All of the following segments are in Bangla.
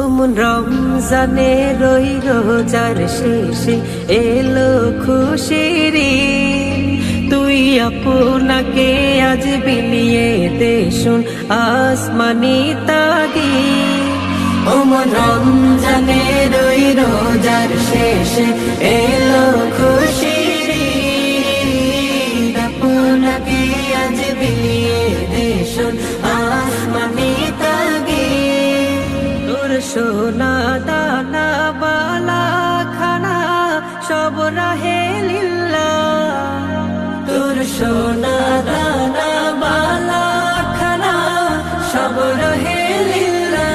অমন রমজানে রই রোজার শেষে এলো খুশির। তুই আপনাকে আজ বিলিয়ে দে শুন আসমানি তাগি অমন রমজানে রই রোজার শেষে এলো খুশির সোনা দানা, বালা খানা, সব রাহে লিল্লা তোর সোনা দানা, বালা খানা, সব রাহে লিল্লা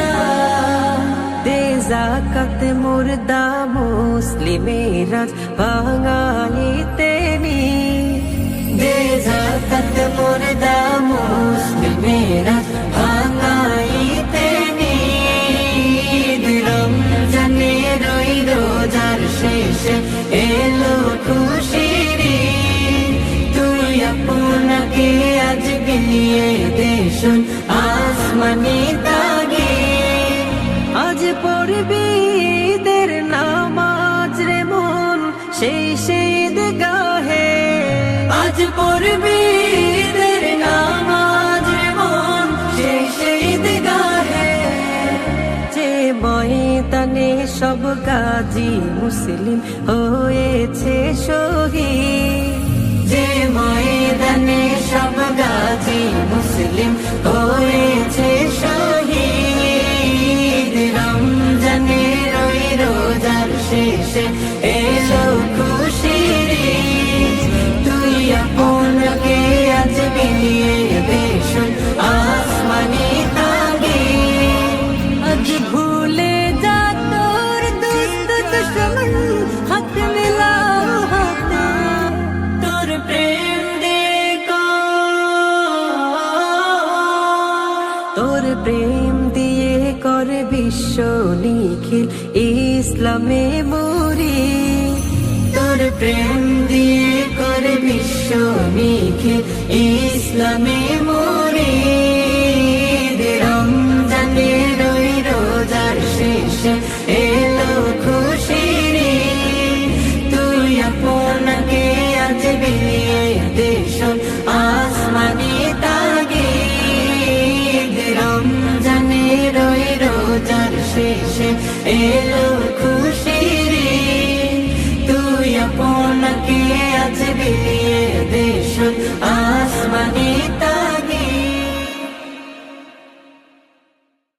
দে জাকাত মুর্দা মুসলিমেরাজ ভাঙাইতে নি। দে জাকাত মুর্দা মুসলিমেরাজ বিলিয়ে দেশুন আসমানি আজ পড়বি ঈদের নামাজ রে মন, সেই সেই গাহে। আজ পড়বি নামাজ সেই গাহে। যে সব গাজী মুসলিম হয়েছে হয়েছে শহীদ রমজানে রই রোজার শেষে এলো খুশির। তুই আপনাকে আজ বিলিয়ে দেশুন আসমানি তাগে আজ ভুলে যা তোর দুস্ত দুশ্মন হাত মিলাও তোর প্রেম দিয়ে করে বিশ্ব নিখিল ইসলামে মরি তোর প্রেম দিয়ে করে বিশ্ব নিখিল ইসলামে মরি এলো ঈদ। তুই আজ বিলিয়ে দেশন আসমানি রমজানে